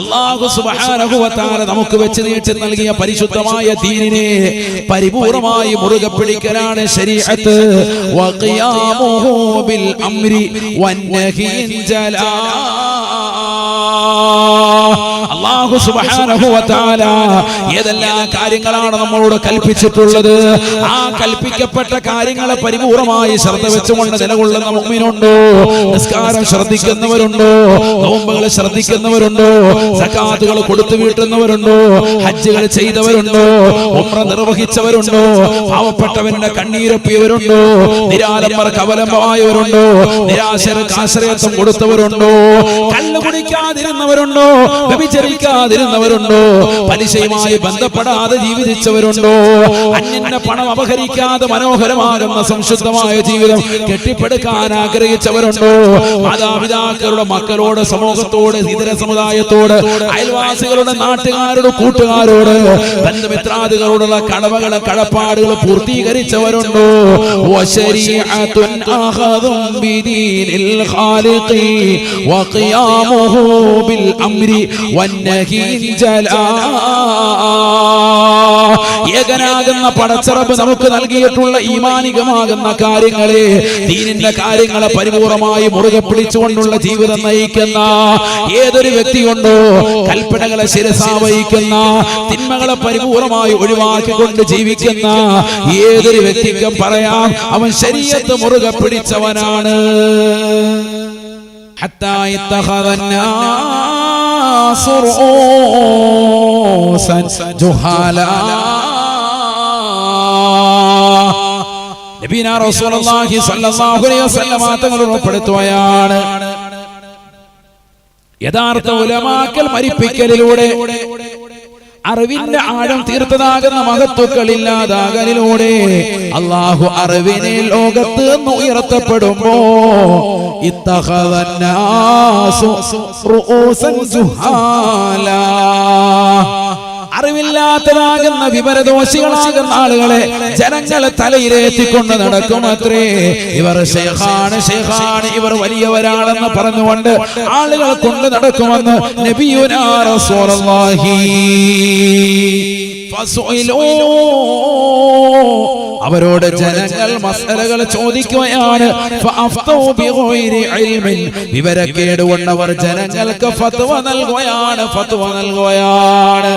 അള്ളാഹു തആല നമുക്ക് വെച്ച് നീട്ടി നൽകിയ പരിശുദ്ധമായ ദീനിനെ പരിപൂർണമായി മുറുകെ പിടിക്കലാണ് ശരീഅത്ത്. വഖിയാമുഹു ബിൽ അംരി വന്നഹി ജലാ. അള്ളാഹു ഏതെല്ലാം കാര്യങ്ങളാണ് നമ്മളോട് കൽപ്പിച്ചിട്ടുള്ളത്? ആ കൽപ്പിക്കപ്പെട്ട കാര്യങ്ങളെ പരിപൂർണമായി ശ്രദ്ധ വെച്ചുകൊണ്ട് നിലകൊള്ളുന്ന മുമ്മിനുണ്ടോ നിസ്കാരം ശ്രദ്ധിക്കുന്നവരുണ്ടോ? നോമ്പുകൾ ശ്രദ്ധിക്കുന്നവരുണ്ടോ? സക്കാത്തുകൾ കൊടുത്തു വീട്ടുന്നവരുണ്ടോ? ഹജ്ജുകൾ ചെയ്തവരുണ്ടോ? ഉമ്ര നിർവഹിച്ചവരുണ്ടോ? പാവപ്പെട്ടവന്റെ കണ്ണീരൊപ്പിയവരുണ്ടോ? നിരാലംബർക്ക് അവലംബമായവരുണ്ടോ നിരാശർക്ക് ആശ്രയത്വം കൊടുത്തവരുണ്ടോ? കല്ല് കുടിക്കാതിരുന്നവരുണ്ടോ? വ്യഭിചരിക്കാതിരുന്നവരുണ്ടോ പലിശയുമായി ബന്ധപ്പെടാതെ ജീവിച്ചവരുണ്ടോ അന്യന്റെ പണം അപഹരിക്കാതെ മനോഹരമാകുന്ന സംശുദ്ധമായ ജീവിതം കെട്ടിപ്പടുക്കാൻ ആഗ്രഹിച്ചവരുണ്ടോ? മാതാപിതാക്കളുടെ മക്കളോട് സമൂഹത്തോട് ഇതര സമുദായത്തോട് അയൽവാസികളുടെ നാട്ടുകാരോട് കൂട്ടുകാരോട് ബന്ധുമിത്രാദികളോടുള്ള കടമകളെ കടപ്പാടുകൾ പൂർത്തീകരിച്ചവരുണ്ടോ? വശരീഅത്തുൻ അഖദും ബിദീനിൽ ഖാലിഖി വഖിയാമുഹു ബിൽ അംരി വന്നഹി ജലാ ഏകനാകുന്ന പടച്ചറപ്പ് നമുക്ക് നൽകിയിട്ടുള്ള ഈമാനികമാകുന്ന കാര്യങ്ങളെ ദീനിന്റെ കാര്യങ്ങളെ പരിപൂർണമായി മുറുകെ പിടിച്ചുകൊണ്ടുള്ള ജീവിതം നയിക്കുന്ന ഏതൊരു വ്യക്തിയുണ്ടോ കൽപ്പനകളെ ശിരസാ വഹിക്കുന്ന തിന്മകളെ പരിപൂർണമായി ഒഴിവാക്കിക്കൊണ്ട് ജീവിക്കുന്ന ഏതൊരു വ്യക്തിക്കും പറയാം അവൻ ശരീരത്ത് മുറുകെ പിടിച്ചവനാണ് حتى اتخذ الناس رؤوسا جهالا നബീന റസൂലുള്ളാഹി സ്വല്ലല്ലാഹു അലൈഹി വസല്ലമ തങ്ങൾ ഉറപ്പെടുത്തുകയാണ് യഥാർത്ഥ ഉലമാക്കൽ മരിപ്പിക്കലിലൂടെ അറിവിന്റെ ആഴം തീർത്തതാകുന്ന മഹത്വക്കളില്ലാതാകലിലൂടെ അള്ളാഹു അറിവിനെ ലോകത്ത് നിന്ന് ഉയർത്തപ്പെടുമ്പോ ജുഹാലാ അറിവില്ലാത്തതാകുന്ന വിവരദോഷികളാകുന്ന ആളുകളെ ജനങ്ങളെ തലയിലേറ്റിക്കൊണ്ട് നടക്കും അത്രേ. ഇവർ ശേഖാണ് ശേഖാണ്. ഇവർ വലിയവരാണെന്ന് പറഞ്ഞുകൊണ്ട് ആളുകൾ കൊണ്ട് നടക്കുമെന്ന് നബിയുനാ റസൂലുള്ളാഹി. അവരോട് ജനങ്ങൾ മസലകൾ ചോദിക്കുകയാണ്. വിവരക്കേടുകൊണ്ടവർ ജനങ്ങൾക്ക് ഫത്വ നൽകുകയാണ് ഫത്വ നൽകുകയാണ്.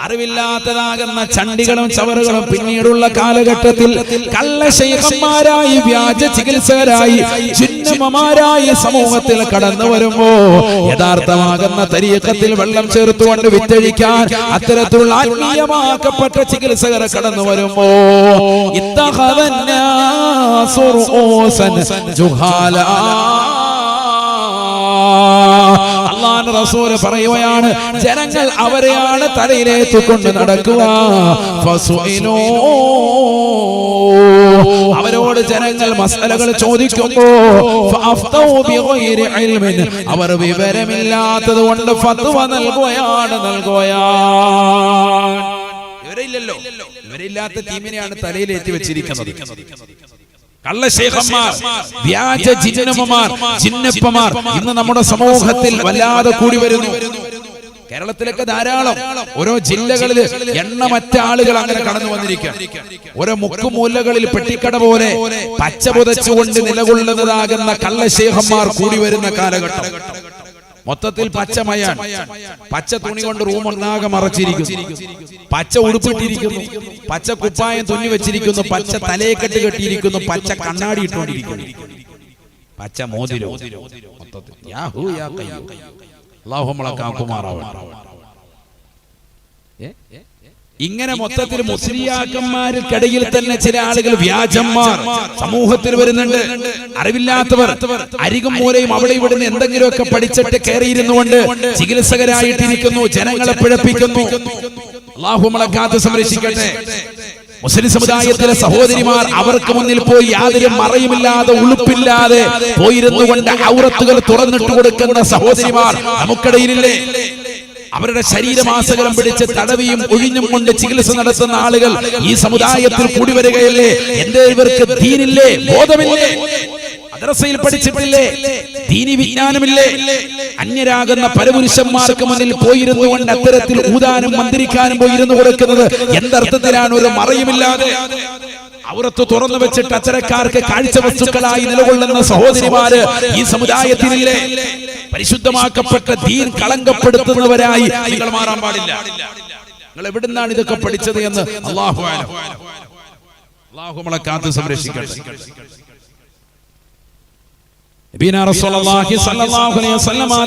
അറിവില്ലാത്തതാകുന്ന ചണ്ടികളും ചവറുകളും പിന്നീടുള്ള കാലഘട്ടത്തിൽ കള്ളശൈഹന്മാരായി വ്യാജ ചികിത്സകരായി ചിഹ്നമമാരായി സമൂഹത്തിൽ കടന്നു വരുമ്പോ യഥാർത്ഥമാകുന്ന തരീക്കത്തിൽ വെള്ളം ചേർത്തുകൊണ്ട് വിറ്റഴിക്കാൻ അത്തരത്തിലുള്ള ആത്മീയമാക്കപ്പെട്ട ചികിത്സകർ കടന്നു വരുമ്പോ ജുഹാല ജുഹാലാ അള്ളാന്റെ റസൂൽ പറയുകയാണ് ജനങ്ങൾ അവരെയാണ് തലയിലേറ്റുകൊണ്ട് നടക്കുക. അവരോട് ജനങ്ങൾ മസലകൾ ചോദിക്കുമ്പോ. അവർ വിവരമില്ലാത്തത് കൊണ്ട് ഫത്വ നൽകുകയാണ്. നൽകുകയാണ്. ഇവരില്ലല്ലോ. ഇവരില്ലാത്ത ടീമിനെയാണ് തലയിലേറ്റി വെച്ചിരിക്കുന്നത്. കള്ളശേഖന്മാർ വ്യാജ ജിന്നമ്മമാർ ജിന്നപ്പമാർ ഇന്ന് നമ്മുടെ സമൂഹത്തിൽ വല്ലാതെ കൂടി വരുന്നു. കേരളത്തിലൊക്കെ ധാരാളം ഓരോ ജില്ലകളിൽ എണ്ണമറ്റ ആളുകൾ അങ്ങനെ കടന്നു വന്നിരിക്കുക ഓരോ മുക്കുമൂലകളിൽ പെട്ടിക്കട പോലെ പച്ച പുതച്ചുകൊണ്ട് നിലകൊള്ളുന്നതാകുന്ന കള്ളശേഖന്മാർ കൂടി വരുന്ന കാലഘട്ടം. മൊത്തത്തിൽ പച്ചമയാണ് പച്ച തുണി കൊണ്ട് റൂം ഒന്നാകെ മറച്ചിരിക്കുന്നു. പച്ച ഉടുപ്പിട്ടിരിക്കുന്നു. പച്ച കുപ്പായം തുന്നി വെച്ചിരിക്കുന്നു. പച്ച തലയെക്കെട്ട് കെട്ടിയിരിക്കുന്നു. പച്ച കണ്ണാടി ഇട്ടുകൊണ്ടിരിക്കുന്നു. പച്ച മോതിരോ. നമ്മളെ ഏ? ഇങ്ങനെ മൊത്തത്തിൽ മുസ്ലിയാക്കന്മാർക്കിടയിൽ തന്നെ ചില ആളുകൾ വ്യാജന്മാർ സമൂഹത്തിൽ വരുന്നുണ്ട്. അറിവില്ലാത്തവർ അരികും മൂലയും അവിടെ ഇവിടുന്ന് എന്തെങ്കിലുമൊക്കെ പഠിച്ചിട്ട് കയറിയിരുന്നുകൊണ്ട് ചികിത്സകരായിട്ടിരിക്കുന്നു ജനങ്ങളെ പിഴപ്പിക്കുന്നു. അള്ളാഹുമളെ കാത്ത് സംരക്ഷിക്കട്ടെ. മുസ്ലിം സമുദായത്തിലെ സഹോദരിമാർ അവർക്ക് മുന്നിൽ പോയി യാതൊരു മറയുമില്ലാതെ ഉളുപ്പില്ലാതെ പോയിരുന്നു കൊണ്ട് ഔറത്തുകൾ തുറന്നിട്ട് കൊടുക്കുന്ന സഹോദരിമാർ നമുക്കിടയിലില്ലേ? അവരുടെ ശരീരമാസകരം പിടിച്ച് തടവിയും ഒഴിഞ്ഞും കൊണ്ട് ചികിത്സ നടത്തുന്ന ആളുകൾ ഈ സമുദായത്തിൽ കൂടി വരികയല്ലേ? എന്റെ ഇവർക്ക് തീരില്ലേ ബോധമില്ലേ? മദ്രസയിൽ പഠിച്ചിട്ടില്ലേ? ദീനി വിജ്ഞാനമില്ലേ? അന്യരാകുന്ന പരപുരുഷന്മാർക്ക് മുന്നിൽ പോയിരുന്നു കൊണ്ട് അത്തരത്തിൽ ഊതാനും മന്ത്രിക്കാനും പോയിരുന്നു കൊടുക്കുന്നത് എന്തർത്ഥത്തിലാണ് ഒരു മറയുമില്ലാതെ? അവരത്ത് തുറന്നു വെച്ചിട്ട് അച്ചരക്കാർക്ക് കാഴ്ച വസ്തുക്കളായി നിലകൊള്ളുന്ന സഹോദരിമാര് ഈ സമുദായത്തിനില്ലേ? പരിശുദ്ധമാക്കപ്പെട്ട ദീൻ കളങ്കപ്പെടുത്തുന്നവരായി നിങ്ങൾ മാറാൻ പാടില്ല. നിങ്ങൾ എവിടുന്നാണ് ഇതൊക്കെ പഠിച്ചത് എന്ന് അള്ളാഹു. അള്ളാഹു നമ്മളെ കാത്ത് സംരക്ഷിക്കട്ടെ.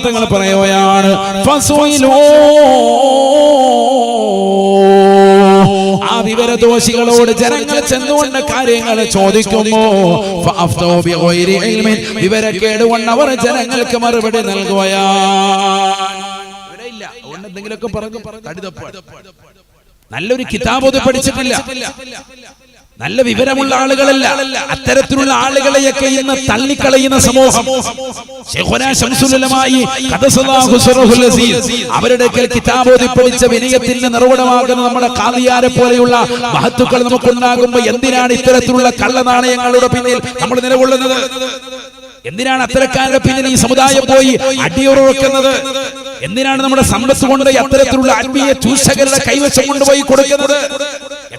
തങ്ങൾ പറയുകയാണ് വിവരദോഷികളോട് ജനങ്ങൾ ചെന്നുകൊണ്ട് കാര്യങ്ങൾ ചോദിക്കുമോ വിവരക്കേട് കൊണ്ട് അവർ ജനങ്ങൾക്ക് മറുപടി നൽകുകയാണ്. എന്തെങ്കിലുമൊക്കെ പറഞ്ഞു നല്ലൊരു കിതാബ് പഠിച്ചിട്ടില്ല. നല്ല വിവരമുള്ള ആളുകളല്ല. അത്തരത്തിലുള്ള ആളുകളെയൊക്കെ ഇന്ന് തള്ളിക്കളയുന്ന സമൂഹം. അവരുടെ കിതാബോധി പഠിച്ച വിനയത്തിന്റെ നിർവടമാകുന്ന നമ്മുടെ കാതിയാരെ പോലെയുള്ള മഹത്തുക്കൾ നമുക്കുണ്ടാകുമ്പോ എന്തിനാണ് ഇത്തരത്തിലുള്ള കള്ളനാണയങ്ങളുടെ പിന്നിൽ നമ്മൾ നിലകൊള്ളുന്നത്? എന്തിനാണ് അത്തരക്കാരുടെ പിന്നിൽ ഈ സമുദായം പോയി അടിയുറക്കുന്നത് എന്തിനാണ് നമ്മുടെ സമ്പത്ത് കൊണ്ട് അത്തരത്തിലുള്ള ആത്മീയ ചൂഷകരുടെ കൈവശം കൊണ്ടുപോയി കൊടുക്കുന്നത്?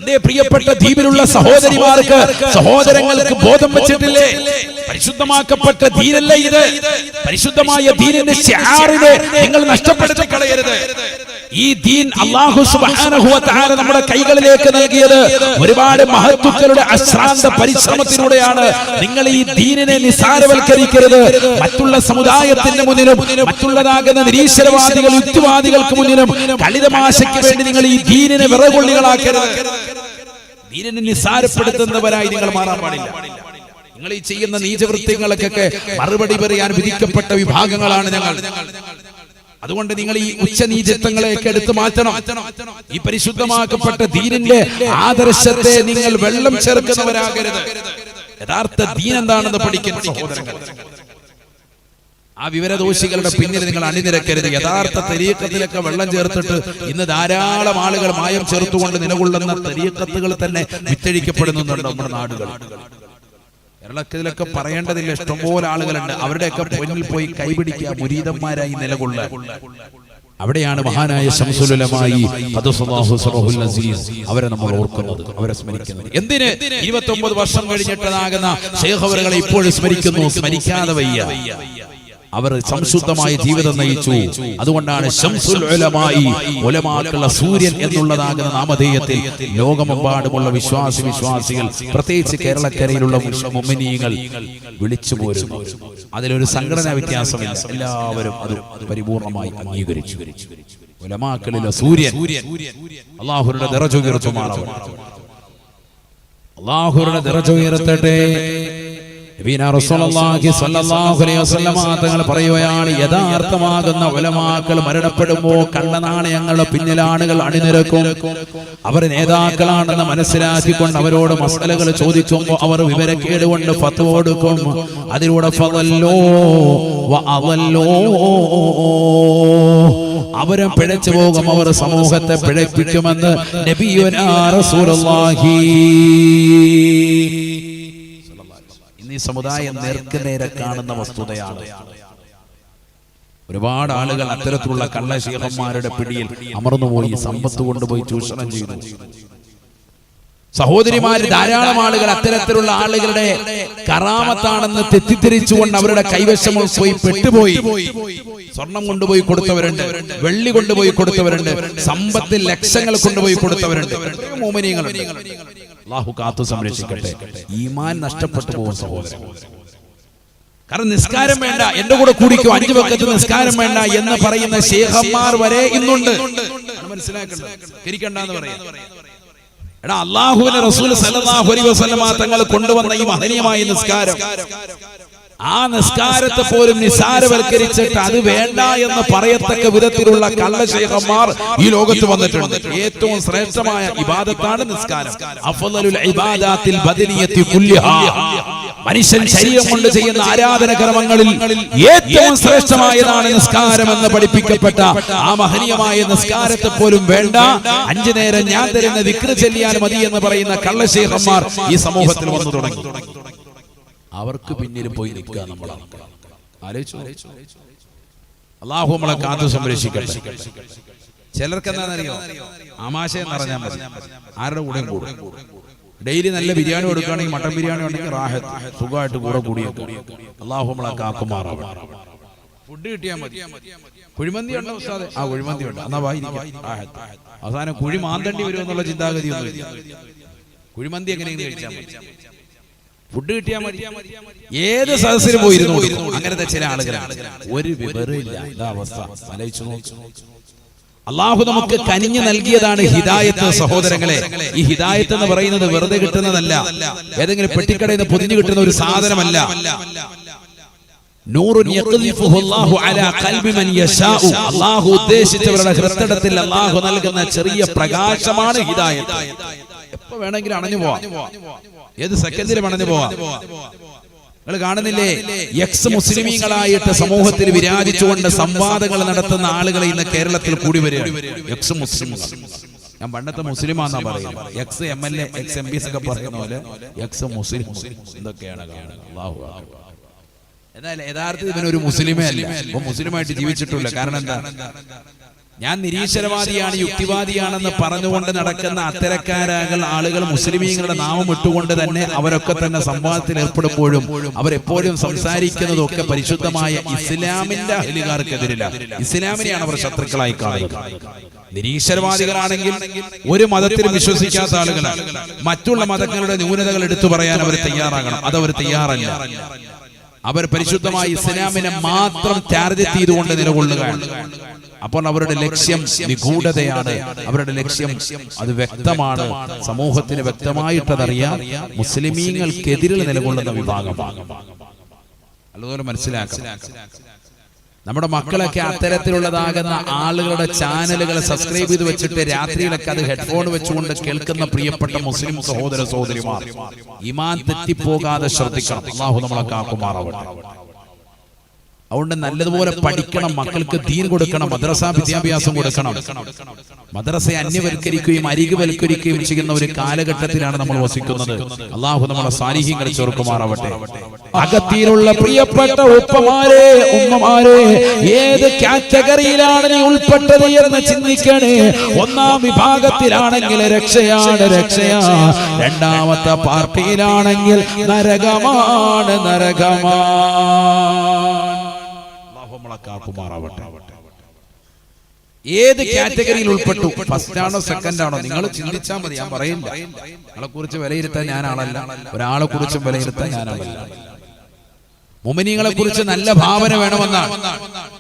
എന്റെ പ്രിയപ്പെട്ട ദ്വീപിലുള്ള സഹോദരിമാർക്ക് സഹോദരങ്ങൾക്ക് ബോധം വെച്ചിട്ടില്ലേ? പരിശുദ്ധമാക്കപ്പെട്ട ദീനല്ലേ ഇത്? പരിശുദ്ധമായ ദീനിന്റെ നിങ്ങൾ നഷ്ടപ്പെടുത്തി കളയരുത്. ഈ ദീൻ അള്ളാഹു സുബ്ഹാനഹു വ തആല നമ്മുടെ കൈകളിലേക്ക് നൽകിയത് ഒരുപാട് മഹത്തുക്കളുടെ അശ്രാന്ത പരിശ്രമത്തിലൂടെയാണ് നിങ്ങൾ ഈ ദീനിനെ നിസാരവൽക്കരിക്കരുത് മറ്റുള്ള സമുദായത്തിന്റെ മുന്നിലും മറ്റുള്ളതാകുന്ന നിരീശ്വരവാദികൾ യുക്തിവാദികൾക്ക് മുന്നിലും കളിതമാശയ്ക്ക് വേണ്ടി നിങ്ങൾ ഈ ദീനിനെ വിറകൊള്ളികളാക്കരുത്. ദീനിനെ നിസാരപ്പെടുത്തുന്നവരായി നിങ്ങൾ മാറാൻ പാടില്ല. നിങ്ങൾ ഈ ചെയ്യുന്ന നീചവൃത്തികളൊക്കെ മറുപടി പറയാൻ വിധിക്കപ്പെട്ട വിഭാഗങ്ങളാണ് ഞങ്ങൾ. അതുകൊണ്ട് നിങ്ങൾ ഈ ഉച്ചനീചത്വങ്ങളെയൊക്കെ എടുത്തു മാറ്റണം. ഈ പരിശുദ്ധമാക്കപ്പെട്ട ദീനിന്റെ ആദർശത്തെ നിങ്ങൾ വെള്ളം ചേർക്കുന്നവരാകരുത്. യഥാർത്ഥ ദീൻ എന്താണെന്ന് പഠിക്കുന്ന സഹോദരങ്ങൾ ആ വിവരദോഷികളുടെ പിന്നിൽ നിങ്ങൾ അണിനിരക്കരുത്. യഥാർത്ഥ തെരീക്കത്തിലൊക്കെ വെള്ളം ചേർത്തിട്ട് ഇന്ന് ധാരാളം ആളുകൾ മായം ചേർത്തുകൊണ്ട് നിലകൊള്ളുന്ന തെരീക്കത്തുകൾ തന്നെ വിറ്റഴിക്കപ്പെടുന്നുണ്ട് നമ്മുടെ നാടുകൾ കേരളത്തിലൊക്കെ പറയേണ്ടതില്ല ഇഷ്ടംപോലെ ആളുകളുണ്ട്. അവരുടെയൊക്കെ പൊന്നിൽ പോയി കൈപിടിക്കുക മുരീതന്മാരായി നിലകൊള്ള. അവിടെയാണ് മഹാനായ ശംസുലമായി അവരെ നമ്മൾ ഓർക്കുന്നത് അവരെ സ്മരിക്കുന്നത്. എന്തിന്? ഇരുപത്തി ഒമ്പത് വർഷം കഴിഞ്ഞിട്ടതാകുന്ന ശേഖവറുകളെ ഇപ്പോഴും സ്മരിക്കുന്നു സ്മരിക്കാതെ വയ്യ. അവർ സംശുദ്ധമായ ജീവിതം നയിച്ചു. അതുകൊണ്ടാണ് ശംസുൽ ഉലമായി സൂര്യൻ എന്നുള്ളതാകുന്ന നാമധേയത്തിൽ ലോകമെമ്പാടുമുള്ള വിശ്വാസി വിശ്വാസികൾ പ്രത്യേകിച്ച് കേരളക്കരയിലുള്ള മുമ്മിനീങ്ങൾ വിളിച്ചു പോരുന്നു. അതിലൊരു സംഘടനാ വ്യത്യാസമില്ല. എല്ലാവരും അത് പരിപൂർണമായി അംഗീകരിച്ചു. ഉലമാക്കളിലെ സൂര്യൻ അള്ളാഹുരുടെ നിറച്ചുയർത്തുമാറാവും അള്ളാഹുരുടെ നിറച്ചുയർത്തട്ടെ. തങ്ങൾ പറയുകയാണ് യഥാർത്ഥമാകുന്ന ഉലമാക്കൾ മരണപ്പെടുമ്പോൾ കണ്ണ നാണയങ്ങളുടെ പിന്നിലാണുകൾ അണിനിരക്കും. അവർ നേതാക്കളാണെന്ന് മനസ്സിലാക്കിക്കൊണ്ട് അവരോട് മസലകൾ ചോദിക്കുമ്പോൾ അവർ വിവരക്കേട് കൊണ്ട് ഫത്ത് കൊടുക്കും. അതിലൂടെ ഫതല്ലോ അവരും പിഴച്ചു പോകും അവർ സമൂഹത്തെ പിഴപ്പിക്കുമെന്ന് നബിയുനാ റസൂലുള്ളാഹി. ഈ സമുദായം നേർക്ക് നേരെ കാണുന്ന വസ്തുതയാണ്. ഒരുപാട് ആളുകൾ അത്തരത്തിലുള്ള കള്ളശീഹന്മാരുടെ പിടിയിൽ അമർന്നുപോയി സമ്പത്ത് കൊണ്ടുപോയി ചൂഷണം ചെയ്തു. സഹോദരിമാര് ധാരാളം ആളുകൾ അത്തരത്തിലുള്ള ആളുകളുടെ കറാമത്താണെന്ന് തെറ്റിദ്ധരിച്ചുകൊണ്ട് അവരുടെ കൈവശം പോയി പെട്ടുപോയി. സ്വർണം കൊണ്ടുപോയി കൊടുത്തവരുണ്ട്. വെള്ളി കൊണ്ടുപോയി കൊടുത്തവരുണ്ട്. സമ്പത്തിൽ ലക്ഷങ്ങൾ കൊണ്ടുപോയി കൊടുത്തവരുണ്ട്. മോമിനിയങ്ങളുണ്ട്. അള്ളാഹു കാത്തു സംരക്ഷിക്കട്ടെ. ഈമാൻ നഷ്ടപ്പെട്ടു പോകും സഹോദരൻ. കാരണം നിസ്കാരം വേണ്ട എന്റെ കൂടെ കൂടിക്കോ അഞ്ചു പക്കത്ത് നിസ്കാരം വേണ്ട എന്ന് പറയുന്ന ശേഖന്മാർ വരെ ഇന്നുണ്ട്. പറയാം. എടാ അള്ളാഹുവിന്റെ റസൂൽ അലൈഹി വസല്ലമ തങ്ങൾ കൊണ്ടുവന്ന ഈ മഹനീയമായ നിസ്കാരം. ആ നിസ്കാരത്തെ പോലും നിസാരവൽക്കരിച്ചിട്ട് അത് വേണ്ട എന്ന് പറയത്തക്ക വിധത്തിലുള്ള കള്ളശേഖന്മാർ ഈ ലോകത്ത് വന്നിട്ടുണ്ട്. ഏറ്റവും ശ്രേഷ്ഠമായ ഇബാദത്താണ് നിസ്കാരം. മനുഷ്യൻ ശരീരം കൊണ്ട് ചെയ്യുന്ന ആരാധന കർമ്മങ്ങളിൽ ഏറ്റവും ശ്രേഷ്ഠമായതാണ് നിസ്കാരം എന്ന് പഠിപ്പിക്കപ്പെട്ട ആ മഹനീയമായ നിസ്കാരത്തെ പോലും വേണ്ട. അഞ്ചു നേരം ഞാൻ തരുന്ന വിക്ര ചെല്ലിയാൽ മതി എന്ന് പറയുന്ന കള്ളശേഖന്മാർ ഈ സമൂഹത്തിൽ വന്നു തുടങ്ങി. അവർക്ക് പിന്നിൽ പോയി നിൽക്കുക നമ്മളാണ് ആലോചിച്ചു അള്ളാഹു നമ്മളെ കാത്തു സംരക്ഷിക്കട്ടെ. ചിലർക്ക് എന്താണെന്നറിയോ ആമാശയം നിറഞ്ഞാൽ മതി. ആരുടെ കൂടെയും കൂടും. ഡെയിലി നല്ല ബിരിയാണി കൊടുക്കുകയാണെങ്കിൽ മട്ടൻ ബിരിയാണി ഉണ്ടെങ്കിൽ റാഹത്ത് സുഖമായിട്ട് കൂടെ കൂടിയേക്കും. അള്ളാഹു നമ്മളെ കാക്കുമാറാവും ഫുഡ് കിട്ടിയാൽ മതി. കുഴിമന്തി ഉണ്ടോ ഉസ്താദെ? ആ കുഴിമന്തി ഉണ്ട്. എന്നാ വായി അവസാനം കുഴി മാന്തണ്ടി വരുമെന്നുള്ള ചിന്താഗതി ഒന്നും കുഴിമന്തി എങ്ങനെയെങ്കിലും കഴിച്ചാൽ മതി. ഫുഡ് കിട്ടിയാൽ മതി. ഏത് സദസ്സിൽ പോയിരുന്നു? അങ്ങനത്തെ ചില ആളുകളാണ് ഒരു വിവരമില്ല അവസ്ഥ. ആലോചിച്ചു നോക്കൂ. അള്ളാഹു നമുക്ക് കനിഞ്ഞു നൽകിയതാണ് ഹിദായത്ത് സഹോദരങ്ങളെ. ഈ ഹിദായത്ത് എന്ന് പറയുന്നത് വെറുതെ കിട്ടുന്നതല്ല. ഏതെങ്കിലും പെട്ടിക്കടയിൽ നിന്ന് പൊതിഞ്ഞു കിട്ടുന്ന ഒരു സാധനമല്ല. ഉദ്ദേശിച്ചവരുടെ ഹൃദയത്തിൽ അള്ളാഹു നൽകുന്ന ചെറിയ പ്രകാശമാണ് ഹിദായത്ത്. എപ്പോ വേണമെങ്കിലും അണഞ്ഞു പോവാം. ഏത് സെക്കൻഡിലും അണഞ്ഞു പോവാം. നിങ്ങൾ കാണുന്നില്ലേ? എക്സ് മുസ്ലിമീങ്ങളായിട്ട് സമൂഹത്തിൽ വിരാജിച്ചുകൊണ്ട് സംവാദങ്ങൾ നടത്തുന്ന ആളുകൾ ഇന്ന് കേരളത്തിൽ കൂടി വരികയാണ്. എക്സ് മുസ്ലിം ഞാൻ പണ്ടത്തെ മുസ്ലിമാന്നാ പറയുന്നത്. Ex M L A ex M Ps ഒക്കെ പറയുന്ന പോലെ എക്സ് മുസ്ലിം. എന്തൊക്കെയാണ്. എന്നാൽ യഥാർത്ഥത്തിൽ ഇവനൊരു മുസ്ലിമേ അല്ല. ഇപ്പൊ മുസ്ലിമായിട്ട് ജീവിച്ചിട്ടില്ല കാരണം എന്താ? ഞാൻ നിരീശ്വരവാദിയാണ് യുക്തിവാദിയാണെന്ന് പറഞ്ഞുകൊണ്ട് നടക്കുന്ന അത്തരക്കാരാകൾ ആളുകൾ മുസ്ലിമീങ്ങളുടെ നാമം ഇട്ടുകൊണ്ട് തന്നെ അവരൊക്കെ തന്നെ സംവാദത്തിൽ ഏർപ്പെടുമ്പോഴും അവരെപ്പോഴും സംസാരിക്കുന്നതൊക്കെ പരിശുദ്ധമായ ഇസ്ലാമിന്റെ അഹലുകാർക്കെതിരില്ല ഇസ്ലാമിനെയാണ് അവർ ശത്രുക്കളായി കാണുന്നത് നിരീശ്വരവാദികളാണെങ്കിൽ ഒരു മതത്തിൽ വിശ്വസിക്കാത്ത ആളുകളാണ്. മറ്റുള്ള മതങ്ങളുടെ ന്യൂനതകൾ എടുത്തു പറയാൻ അവർ തയ്യാറാകണം. അതവർ തയ്യാറല്ല. അവർ പരിശുദ്ധമായ ഇസ്ലാമിനെ മാത്രം ടാർഗറ്റ് ചെയ്തുകൊണ്ട് നിലകൊള്ളുകയാണ്. അപ്പോൾ അവരുടെ ലക്ഷ്യം നിഗൂഢതയാണ്. അവരുടെ ലക്ഷ്യം അത് വ്യക്തമാണ്. സമൂഹത്തിന് വ്യക്തമായിട്ടതറിയാം. മുസ്ലിമീങ്ങൾക്കെതിരിൽ നിലകൊള്ളുന്ന വിഭാഗമാണ് അതുപോലെ മനസ്സിലാക്കണം നമ്മുടെ മക്കളൊക്കെ അത്തരത്തിലുള്ളതാകുന്ന ആളുകളുടെ ചാനലുകൾ സബ്സ്ക്രൈബ് ചെയ്ത് വെച്ചിട്ട് രാത്രിയിലൊക്കെ അത് ഹെഡ്ഫോൺ വെച്ചുകൊണ്ട് കേൾക്കുന്ന പ്രിയപ്പെട്ട മുസ്ലിം സഹോദര സഹോദരിമാർ. ഇമാൻ തെറ്റിപ്പോകാതെ ശ്രദ്ധിക്കണം. അള്ളാഹു നമ്മളെ കാക്കുമാറാവട്ടെ. അതുകൊണ്ട് നല്ലതുപോലെ പഠിക്കണം മക്കൾക്ക് ദീൻ കൊടുക്കണം മദ്രസ വിദ്യാഭ്യാസം കൊടുക്കണം. മദ്രസയെ അന്യവൽക്കരിക്കുകയും അരികുവൽക്കരിക്കുകയും ചെയ്യുന്ന ഒരു കാലഘട്ടത്തിലാണ് നമ്മൾ വസിക്കുന്നത്. അള്ളാഹു നമ്മുടെ സാന്നിധ്യങ്ങൾ ചെറുക്കുമാറാവട്ടെ അകത്തിയിലുള്ള പ്രിയപ്പെട്ട ഉപ്പമാരെ ഉമ്മമാരെ ഏത് കാറ്റഗറിയിലാണ് നീ ഉൾപ്പെട്ടത് എന്ന് ചിന്തിക്കണേ? ഒന്നാം വിഭാഗത്തിലാണെങ്കിൽ രക്ഷയാണ് രക്ഷയാ. രണ്ടാമത്തെ പാർട്ടിയിലാണെങ്കിൽ നരകമാണ് നരകമാണ് ഏത് കാറ്റഗറിയിൽ ഉൾപ്പെട്ടു? ഫസ്റ്റ് ആണോ സെക്കൻഡ് ആണോ നിങ്ങൾ ചിന്തിച്ചാൽ മതി ഞാൻ പറയില്ല ആളെ കുറിച്ച് വിലയിരുത്താൻ ഞാനാണല്ല ഒരാളെ കുറിച്ച് വിലയിരുത്താൻ ഞാനാണല്ല മുമിനികളെ കുറിച്ച് നല്ല ഭാവന വേണമെന്നാണ്.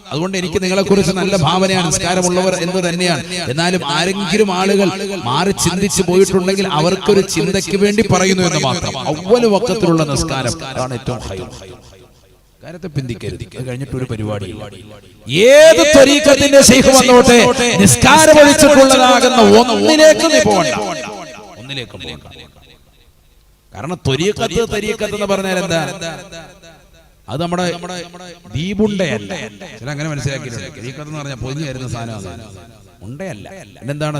അതുകൊണ്ട് എനിക്ക് നിങ്ങളെ കുറിച്ച് നല്ല ഭാവനയാണ്. നിസ്കാരമുള്ളവർ എന്ന് തന്നെയാണ്? എന്നാലും ആരെങ്കിലും ആളുകൾ മാറി ചിന്തിച്ചു പോയിട്ടുണ്ടെങ്കിൽ അവർക്കൊരു ചിന്തയ്ക്ക് വേണ്ടി പറയുന്നു എന്ന് മാത്രം. അവൽ വക്കത്തിലുള്ള നിസ്കാരം അതാണ് ഏറ്റവും ഹൈ. കാര്യത്തെ പിന്തിക്കരുത്. കഴിഞ്ഞിട്ട് ഒരു പരിപാടി ഏത് ത്വരീക്കത്തിന്റെ ശൈഖ് വന്നോട്ടെ? നിസ്കാരം ഒഴിച്ചിട്ടുള്ളതാകുന്ന ഒന്നിലേക്ക് നീ പോകണ്ട. ഒന്നിലേക്ക് പോകണ്ട. കാരണം ത്വരീക്കത്ത് തരീക്കത്ത് എന്ന് പറഞ്ഞാൽ എന്താ? അത് നമ്മുടെ ദീപുണ്ടയല്ല. ചില അങ്ങനെ മനസ്സിലാക്കിയിട്ടുണ്ട്. ത്വരീക്കത്ത് എന്ന് പറഞ്ഞാൽ പൊതിഞ്ഞു വരുന്ന സാധനമാണ് ഉണ്ടയല്ല. എന്താണ്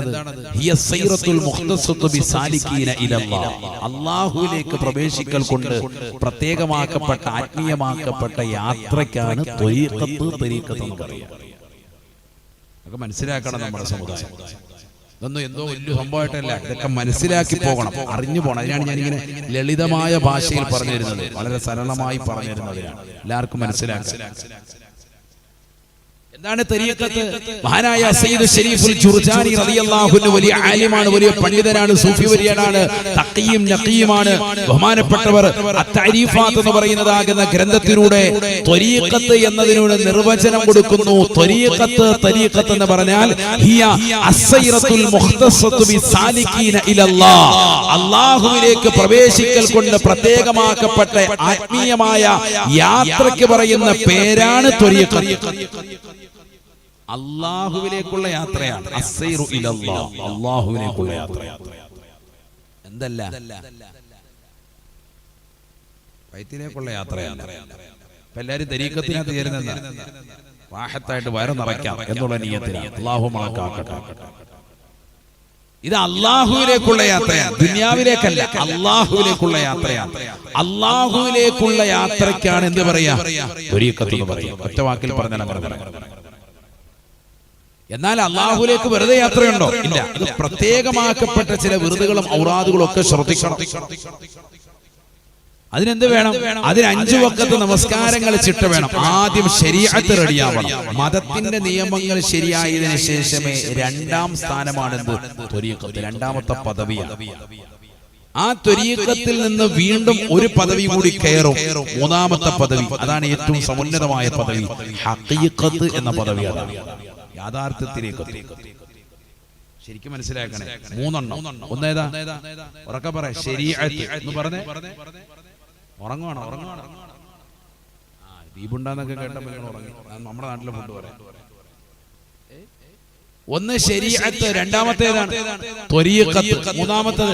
അള്ളാഹുവിലേക്ക് പ്രവേശിക്കൽ കൊണ്ട് പ്രത്യേകമാക്കപ്പെട്ട ആത്മീയമാക്കപ്പെട്ട യാത്രയ്ക്കാണ് ത്വരീക്കത്ത് തരീക്കത്ത് എന്ന് പറയുക അതൊക്കെ മനസ്സിലാക്കണം നമ്മുടെ സമുദായം. ഇതൊന്നും എന്തോ വലിയ സംഭവമായിട്ടല്ല. ഇതൊക്കെ മനസ്സിലാക്കി പോകണം. അറിഞ്ഞു പോകണം. അതിനാണ് ഞാനിങ്ങനെ ലളിതമായ ഭാഷയിൽ പറഞ്ഞു തരുന്നത് വളരെ സരളമായി പറഞ്ഞു തരുന്നതിനാണ് എല്ലാവർക്കും മനസ്സിലാക്കുക എന്താണ് തരീഖത്ത്. മഹാനായ സയ്യിദ് ഷരീഫുൽ ജുർജാനി റളിയല്ലാഹു അൻഹു വലിയ ആലിമാണ് വലിയ പണ്ഡിതനാണ് സൂഫി വര്യനാണ് തഖിയും നഖിയുമാണ് ബഹുമാനപ്പെട്ടവർ അത്തരീഫാത്ത് എന്ന് പറയുന്നതാകുന്ന ഗ്രന്ഥത്തിലൂടെ ത്വരീഖത്ത് എന്നതിനോട് നിർവചനം കൊടുക്കുന്നു. ത്വരീഖത്ത് തരീഖത്ത് എന്ന് പറഞ്ഞാൽ ഹിയ അസ്സൈറത്തുൽ മുഖ്തസത്തു ബിസാലികീന ഇലല്ലാഹ്. അല്ലാഹുവിലേക്ക് പ്രവേശിക്കൽ കൊണ്ട് പ്രത്യേകമാക്കപ്പെട്ട ആത്മീയമായ യാത്രയ്ക്ക് പറയുന്ന പേരാണ് ത്വരീഖത്ത്. അള്ളാഹുവിലേക്കുള്ള യാത്രയാണ്. അള്ളാഹുവിലേക്കുള്ള യാത്ര എന്തല്ല? വയറ്റിലേക്കുള്ള യാത്രയല്ല അപ്പൊ എല്ലാരും തരീക്കത്തിനകത്ത് ചേരുന്ന വാഹത്തായിട്ട് വയറ് നിറയ്ക്കാം എന്നുള്ള നീയത്തിലാണ്. അള്ളാഹു ഇത് അള്ളാഹുവിലേക്കുള്ള യാത്രയാണ്. ദുനിയാവിലേക്കല്ല അള്ളാഹുവിലേക്കുള്ള യാത്രയാണ്. അള്ളാഹുവിലേക്കുള്ള യാത്രയ്ക്കാണ് എന്ത് പറയാം? ഒറ്റ വാക്കിൽ പറഞ്ഞാൽ അങ്ങനെ പറയാം. എന്നാൽ അള്ളാഹുലേക്ക് വെറുതെ യാത്രയുണ്ടോ? ഇല്ല. ഇത് പ്രത്യേകമാക്കപ്പെട്ട ചില വിറുതുകളും ഔറാദുകളും ഒക്കെ ശ്രദ്ധിക്കണം. അതിനെന്ത് വേണം? അതിന് അഞ്ചു വക്കത്ത് നമസ്കാരങ്ങൾ ചിട്ട വേണം. ആദ്യം ശരിയായിട്ട് റെഡിയാവണം. മതത്തിന്റെ നിയമങ്ങൾ ശരിയായതിനു ശേഷമേ രണ്ടാം സ്ഥാനമാണെന്ത് രണ്ടാമത്തെ പദവിയാണ്. ആ ത്വരീക്കത്തിൽ നിന്ന് വീണ്ടും ഒരു പദവി കൂടി കയറും. മൂന്നാമത്തെ പദവി. അതാണ് ഏറ്റവും സമുന്നതമായ പദവി. ഹഖീഖത്ത് എന്ന പദവി അതാണ് യാഥാർത്ഥ്യത്തിലേക്ക്. ശരിക്കും മനസ്സിലാക്കണേ. മൂന്നെണ്ണം. ഒന്നേതാ? ഉറക്കെ പറ ശരി എന്ന് പറഞ്ഞേ? ഉറങ്ങുവാണ്? ഉറങ്ങുവാണ്? ദീപുണ്ടാന്നൊക്കെ കേട്ടപ്പോൾ ഉറങ്ങി. നമ്മുടെ നാട്ടിലെ ഫുഡ് പറയാം. ഒന്ന് ശരീഅത്ത് രണ്ടാമത്തേതാണ് മൂന്നാമത്തത്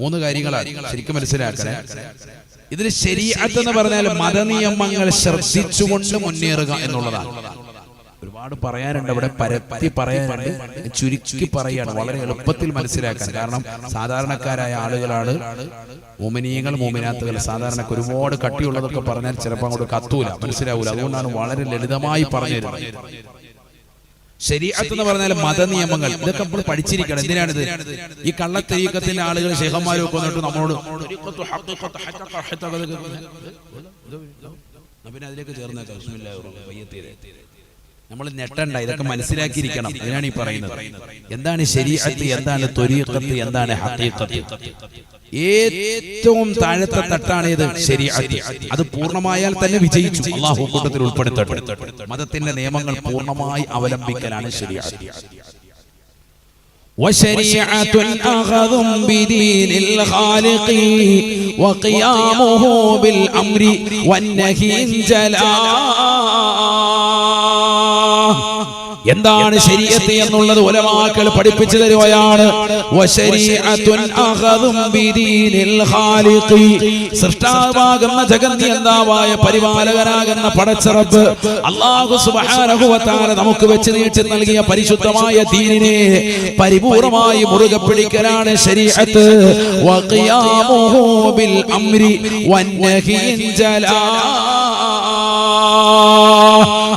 മൂന്ന് കാര്യങ്ങളാണ് ശരിക്കും മനസ്സിലാക്കണേ. ഇതിന് ശരീഅത്ത് എന്ന് പറഞ്ഞാൽ മതനിയമങ്ങൾ ശ്രദ്ധിച്ചുകൊണ്ട് മുന്നേറുക എന്നുള്ളതാണ്. ഒരുപാട് പറയാനുണ്ട് അവിടെ പരത്തി പറയാനുണ്ട് ചുരുക്കി പറയാണ് വളരെ എളുപ്പത്തിൽ മനസ്സിലാക്കാൻ കാരണം സാധാരണക്കാരായ ആളുകളാണ് മോമിനീയങ്ങൾ മോമിനാത്തുകൾ സാധാരണ ഒരുപാട് കട്ടിയുള്ളതൊക്കെ പറഞ്ഞാൽ ചിലപ്പോൾ അങ്ങോട്ട് കത്തൂല മനസ്സിലാവൂല അതുകൊണ്ടാണ് വളരെ ലളിതമായി പറഞ്ഞു തരുന്നത് ശരീഅത്ത് എന്ന് പറഞ്ഞാൽ മതനിയമങ്ങൾ ഇതൊക്കെ നമ്മൾ പഠിച്ചിരിക്കണം എന്തിനാണിത് ഈ കള്ളത്തെയ്യക്കത്തിന്റെ ആളുകൾ ശേഖന്മാരൊക്കെ വന്നിട്ട് നമ്മളോട് അതിലേക്ക് ചേർന്നേക്കാം. നമ്മൾ ഞെട്ടണ്ട ഇതൊക്കെ മനസ്സിലാക്കിയിരിക്കണം അതിനാണ് ഈ പറയുന്നത് എന്താണ് ശരീഅത്ത് എന്താണ് ത്വരീഖത്ത് എന്താണ് ഹഖീഖത്ത് ഏറ്റവും താഴത്തെ തട്ടാണ് ഇത് ശരീഅത്ത് അത് പൂർണ്ണമായാൽ തന്നെ വിജയിച്ചു അള്ളാഹു കൂട്ടത്തിൽ ഉൾപ്പെടുത്തട്ടെ മതത്തിന്റെ നിയമങ്ങൾ പൂർണ്ണമായി അവലംബിക്കലാണ് ശരീഅത്ത് وشريعة أخذ بدين الخالق وقيامه بالأمر والنهي جلا എന്താണ് ശരീഅത്ത് എന്നുള്ളത് ഉലമാക്കൾ പഠിപ്പിച്ചു തരുകയാണ് സൃഷ്ടാവാകുന്ന ജഗന്നിയന്താവായ പരിപാലകനാകുന്ന പടച്ചറബ് തആല നമുക്ക് വെച്ച് നീട്ടി നൽകിയ പരിശുദ്ധമായ ദീനിനെ പരിപൂർണമായി മുറുകെ പിടിക്കലാണ് ശരീരത്ത്. അംരി വന്നഹീൻ ജലാ.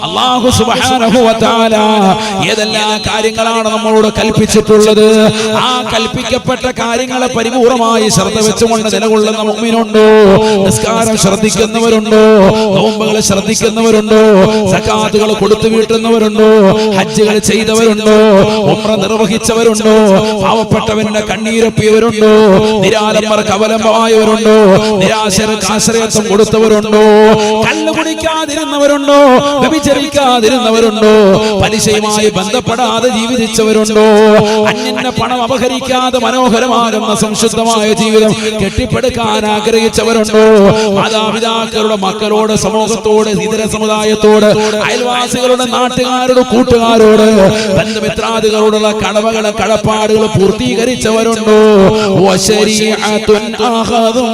അള്ളാഹു ഏതെല്ലാം കാര്യങ്ങളാണ് നമ്മളോട് കൽപ്പിച്ചിട്ടുള്ളത്? ആ കൽപ്പിക്കപ്പെട്ട കാര്യങ്ങളെ പരിപൂർണമായി ശ്രദ്ധ വെച്ചുകൊണ്ട് നിലകൊള്ളുന്ന മുഅ്മിനുണ്ടോ? നിസ്കാരം ശ്രദ്ധിക്കുന്നവരുണ്ടോ? നോമ്പുകൾ ശ്രദ്ധിക്കുന്നവരുണ്ടോ? സക്കാത്തുകൾ കൊടുത്തു വീട്ടുന്നവരുണ്ടോ? ഹജ്ജുകൾ ചെയ്തവരുണ്ടോ? ഉംറ നിർവഹിച്ചവരുണ്ടോ? പാവപ്പെട്ടവരുടെ കണ്ണീരൊപ്പിയവരുണ്ടോ? നിരാലംബർ കവലംബമായവരുണ്ടോ? നിരാശർക്ക് ആശ്രയത്വം കൊടുത്തവരുണ്ടോ? കള്ളു കുടിക്കാതിരുന്നവരുണ്ടോ? വ്യഭിചരിക്കാതിരുന്നവരുണ്ടോ പലിശയുമായി ബന്ധപ്പെടാതെ ജീവിച്ചവരുണ്ടോ അന്യന്റെ പണം അപഹരിക്കാതെ മനോഹരമാകുന്ന സംശുദ്ധമായ ജീവിതം കെട്ടിപ്പടുക്കാൻ ആഗ്രഹിച്ചവരുണ്ടോ? മാതാപിതാക്കളുടെ മക്കളോട് സമൂഹത്തോട് ഇതര സമുദായത്തോട് അയൽവാസികളുടെ നാട്ടുകാരോട് കൂട്ടുകാരോട് ബന്ധുമിത്രാദികളോടുള്ള കടമകളെ കടപ്പാടുകൾ പൂർത്തീകരിച്ചവരുണ്ടോ? അഖദും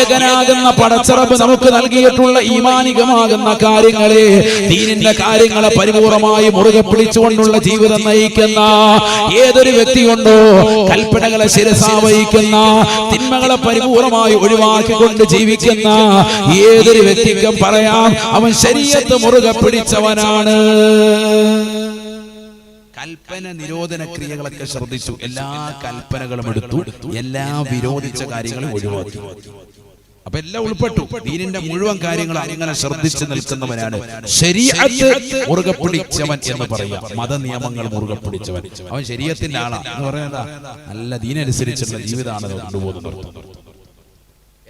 ഏകനാകുന്ന പടച്ചറപ്പ് നമുക്ക് നൽകിയിട്ടുള്ള ഈമാനികമാകുന്ന കാര്യങ്ങളെ ദീനിന്റെ കാര്യങ്ങളെ പരിപൂർണമായി മുറുകെ പിടിച്ചുകൊണ്ടുള്ള ജീവിതം നയിക്കുന്ന ഏതൊരു വ്യക്തിയുണ്ടോ കൽപ്പനകളെ ശിരസാവഹിക്കുന്ന തിന്മകളെ പരിപൂർണമായി ഒഴിവാക്കിക്കൊണ്ട് ജീവിക്കുന്ന ഏതൊരു വ്യക്തിക്കും പറയാം അവൻ ശരീരത്ത് മുറുകെ പിടിച്ചവനാണ്. കൽപ്പന നിരോധന ക്രിയകളൊക്കെ ശ്രദ്ധിച്ചു. എല്ലാ കൽപ്പനകളും എടുത്തു. എല്ലാ വിരോധിച്ച കാര്യങ്ങളും ഒഴിവാക്കി. അപ്പൊ എല്ലാം ഉൾപ്പെട്ടു. ദീനിന്റെ മുഴുവൻ കാര്യങ്ങൾ അങ്ങനെ ശ്രദ്ധിച്ചു നിൽക്കുന്നവനാണ് ശരീഅത്ത് മുറുകെ പിടിച്ചവൻ എന്ന് പറയാം മതനിയമങ്ങൾ മുറുകെ പിടിച്ചവൻ അവൻ ശരീരത്തിന്റെ ആളാ. എന്ന് പറയുന്നതാ നല്ല ദീനനുസരിച്ചുള്ള ജീവിതമാണ് കൊണ്ടുപോകുന്നത്.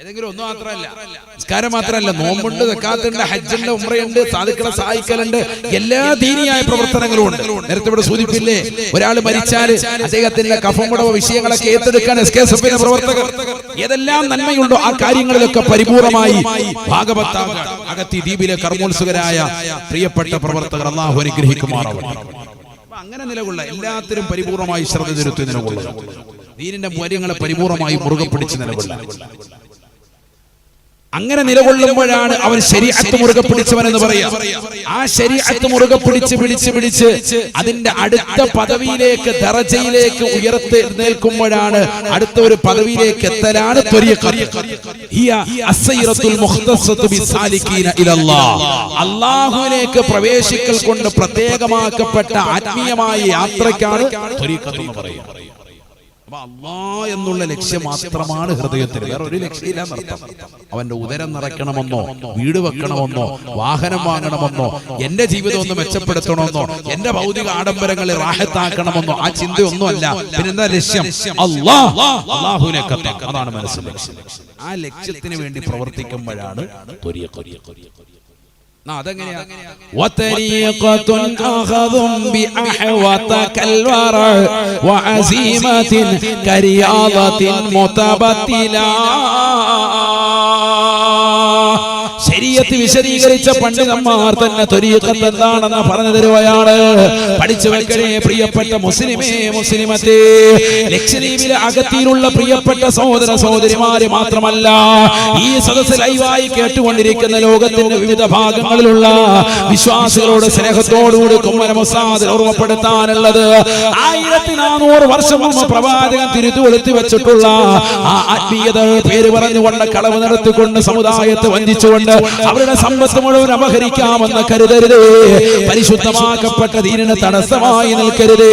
ഏതെങ്കിലും ഒന്നും മാത്രമല്ല. നിസ്കാരം മാത്രമല്ല നോമ്പുണ്ട് വെക്കാത്തുണ്ട് ഹജ്ജുണ്ട് ഉമ്രയുണ്ട് സാധുക്കളെ സഹായിക്കലുണ്ട് എല്ലാ ദീനിയായ പ്രവർത്തനങ്ങളും ഉണ്ട്. നേരത്തെ ഇവിടെ സൂചിപ്പില്ലേ ഒരാൾ മരിച്ചാൽ അദ്ദേഹത്തിന്റെ കഫമുടവ വിഷയങ്ങളൊക്കെ ഏറ്റെടുക്കാൻ എസ് കെ എസ് എഫിന്റെ പ്രവർത്തകർ. ഏതെല്ലാം നന്മയുണ്ടോ ആ കാര്യങ്ങളിലൊക്കെ പരിപൂർണമായി ഭാഗവത്താകാൻ. അകത്തി ദ്വീപിലെ കർമ്മോത്സുകരായ പ്രിയപ്പെട്ട പ്രവർത്തകർ അള്ളാഹു അനുഗ്രഹിക്കുമാറാവട്ടെ. അപ്പൊ അങ്ങനെ നിലകൊള്ള എല്ലാത്തിനും പരിപൂർണമായി ശ്രദ്ധ ചെലുത്തി നിലകൊള്ളുക ദീനിന്റെ മൂല്യങ്ങളെ പരിപൂർണമായി മുറുകെ പിടിച്ച് നിലകൊള്ളുക അങ്ങനെ നിലകൊള്ളുമ്പോഴാണ് അവൻ ശരീഅത്ത് മുറുകെ പിടിച്ചവൻ എന്ന് പറയാം. ആ ശരീഅത്ത് മുറുകെ പിടിച്ച് പിടിച്ച് പിടിച്ച് അതിന്റെ അടുത്ത പദവിയിലേക്ക് ദറജയിലേക്ക് ഉയർത്തി നിൽക്കുമ്പോഴാണ് അടുത്ത ഒരു പദവിയിലേക്ക് എത്തലാണ്. അള്ളാഹുവിലേക്ക് പ്രവേശിക്കൽ കൊണ്ട് പ്രത്യേകമാക്കപ്പെട്ട ആത്മീയമായ യാത്രയ്ക്കാണ് പറയുക. അപ്പൊ അള്ളാ എന്നുള്ള ലക്ഷ്യം മാത്രമാണ് ഹൃദയത്തിൽ. വേറെ ഒരു ലക്ഷ്യമില്ല അവന്റെ ഉദരം നിറയ്ക്കണമെന്നോ വീട് വെക്കണമെന്നോ വാഹനം വാങ്ങണമെന്നോ എന്റെ ജീവിതം ഒന്ന് മെച്ചപ്പെടുത്തണമെന്നോ എന്റെ ഭൗതിക ആഡംബരങ്ങളെ റാഹത്താക്കണമെന്നോ ആ ചിന്തയൊന്നുമല്ല. പിന്നെന്താ ലക്ഷ്യം? അള്ളാ അള്ളാഹുവിനെ കത്താം. അതാണ് മനസ്സിൽ ആ ലക്ഷ്യത്തിന് വേണ്ടി പ്രവർത്തിക്കുമ്പോഴാണ് ആ, അതെങ്ങനെയാ وطريقة أخذ بأحوط كالورع وعزيمة كرياضة متبتلة ശരീരത്ത് വിശദീകരിച്ച പണ്ഡിതന്മാർ തന്നെ ത്വരീഖത്ത് എന്താണെന്ന് പറഞ്ഞു തരുവയാണ്. പഠിച്ചു വെക്കണേ പ്രിയപ്പെട്ട മുസ്ലിമേ മുസ്ലിമത്തെ. ലക്ഷദ്വീപിലെ അകത്തിയിലുള്ള പ്രിയപ്പെട്ട സഹോദര സഹോദരിമാര് മാത്രമല്ല ഈ സദസ് ലൈവായി കേട്ടുകൊണ്ടിരിക്കുന്ന ലോകത്തിന്റെ വിവിധ ഭാഗങ്ങളിലുള്ള വിശ്വാസികളോട് സ്നേഹത്തോടുകൂടി കുമ്മന മുസാദ് ഓർമ്മപ്പെടുത്താനുള്ളത്. ആയിരത്തി നാനൂറ് വർഷം മുമ്പ് പ്രവാചകൻ തിരുത്തു വെച്ചിട്ടുള്ള ആ ആത്മീയത പേര് പറഞ്ഞുകൊണ്ട് കളവ് നടത്തിക്കൊണ്ട് സമുദായത്തെ വഞ്ചിച്ചുകൊണ്ട് അവരുടെ സമ്പത്ത് മുഴുവൻ അപഹരിക്കാമെന്ന് കരുതരുതേ. പരിശുദ്ധമാക്കപ്പെട്ട ദീനിന് തടസ്സമായി നിൽക്കരുതേ.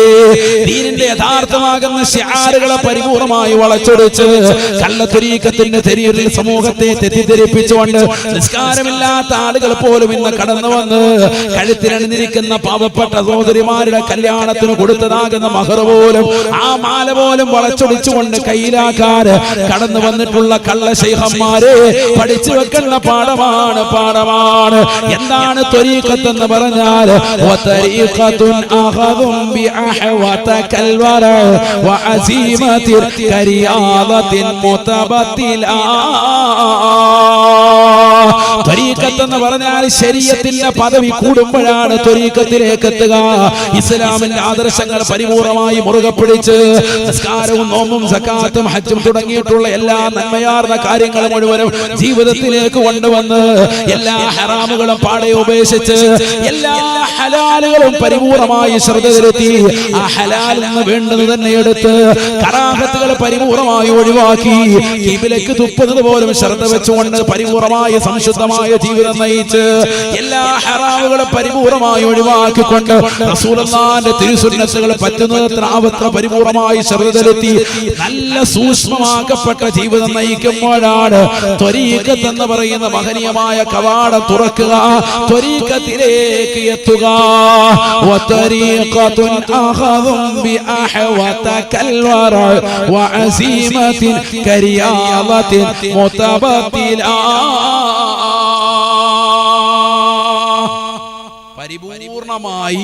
ദീനിന്റെ യഥാർത്ഥമാകുന്ന ശാരുകളെ പരിപൂർണമായി വളച്ചൊടിച്ച് കള്ളത്തുരീക്കത്തിന്റെ തെരിയറിൽ സമൂഹത്തെ തെറ്റിദ്ധരിപ്പിച്ചുകൊണ്ട് നിസ്കാരമില്ലാത്ത ആളുകൾ പോലും ഇന്ന് കടന്നു വന്ന് കഴുത്തിലണിഞ്ഞിരിക്കുന്ന പാവപ്പെട്ട സഹോദരിമാരുടെ കല്യാണത്തിന് കൊടുത്തതാകുന്ന മഹർ പോലും ആ മാല പോലും വളച്ചൊടിച്ചുകൊണ്ട് കയ്യിലാക്കാൻ കടന്നു വന്നിട്ടുള്ള കള്ള ശൈഹന്മാരെ പഠിച്ചു വെക്കുന്ന പാഠമാണ് പാഠമാണ്. എന്താണ് ത്വരീഖത്ത് എന്ന് പറഞ്ഞാൽ വതരീഖത്തുൻ ബി അഹവത കൽവറ വഅസീമതിൽ കരിയാദത്തിൻ മുതബത്തില. ത്വരീഖത്ത് എന്ന് പറഞ്ഞാൽ ശരീരത്തിന്റെ പദവി കൂടുമ്പോഴാണ് ത്വരീഖത്തിലേക്ക് എത്തുക. ഇസ്ലാമിന്റെ ആദർശങ്ങൾ പരിപൂർണമായി മുറുകെ പിടിച്ച് നിസ്കാരവും നോമ്പും സക്കാത്തും ഹജ്ജും തുടങ്ങിയിട്ടുള്ള എല്ലാ നന്മയാർന്ന കാര്യങ്ങളും മുഴുവനും ജീവിതത്തിലേക്ക് കൊണ്ടുവന്ന് എല്ലാ ഹറാമുകളും പാടെ ഉപേക്ഷിച്ച് എല്ലാ ഹലാലുകളും പരിപൂർണമായി ശ്രദ്ധ ചെലുത്തി ആ ഹലാലിൽ നിന്ന് വേണ്ടത് തന്നെ എടുത്ത് കറാഹത്തുകൾ പരിപൂർണമായി ഒഴിവാക്കി കിബിലേക്ക് തുപ്പുന്നത് പോലും ശ്രദ്ധ വെച്ചുകൊണ്ട് പരിപൂർണമായ സംശുദ്ധമായ ജീവിതം നയിച്ച് എല്ലാ ഹറാമുകളും പരിപൂർണമായി ഒഴിവാക്കിക്കൊണ്ട് റസൂലുള്ളാഹിന്റെ തിരുസുന്നത്തുകൾ പറ്റുന്നത്ര ആവത്ര പരിപൂർണമായി ശ്രദ്ധ ചെലുത്തി നല്ല സൂക്ഷ്മമാക്കപ്പെട്ട ജീവിതം നയിക്കുമ്പോഴാണ് ത്വരീഖത്ത് എന്ന് പറയുന്ന മഹനീയമായ കവാടം തുറക്കുക ത്വരീഖത്തിലേക്ക് എത്തുക وطريقة أخذ بأحوة كالورع وعزيمة كرياضة متبتلة പരിപൂർണമായി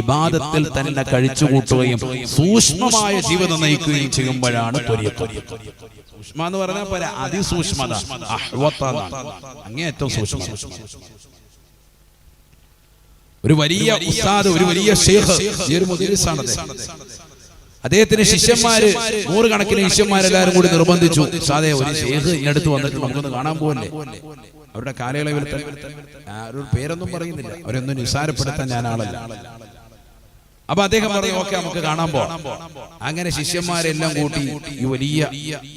ഇബാദത്തിൽ തന്നെ കഴിച്ചുകൂട്ടുകയും സൂക്ഷ്മമായ ജീവിതം നയിക്കുകയും ചെയ്യുമ്പോഴാണ്. സൂക്ഷ്മ എന്ന് പറഞ്ഞാൽ പോലെ അതിസൂക്ഷ്മത. അങ്ങേയറ്റം സൂക്ഷ്മ ഒരു വലിയ ഉസ്താദ് ഒരു വലിയ ഷെയ്ഖ് ഈ ഒരു മുദരിസാണ് അദ്ദേഹം. അദ്ദേഹത്തിന് ശിഷ്യന്മാര് നൂറുകണക്കിന് ശിഷ്യന്മാരെല്ലാരും കൂടി നിർബന്ധിച്ചു. സാധേ ഒരു ഷേഖ് ഇങ്ങടുത്ത് വന്നിട്ട് നമുക്കൊന്ന് കാണാൻ പോവല്ലേ? അവരുടെ കാലയളവിൽ തന്നെ പേരൊന്നും പറയുന്നില്ല. അവരൊന്നും നിസ്സാരപ്പെടുത്താൻ ഞാൻ ആളല്ല. അപ്പൊ അദ്ദേഹം പറഞ്ഞു ഓക്കെ നമുക്ക് കാണാൻ പോകാം അങ്ങനെ ശിഷ്യന്മാരെല്ലാം കൂട്ടി ഈ വലിയ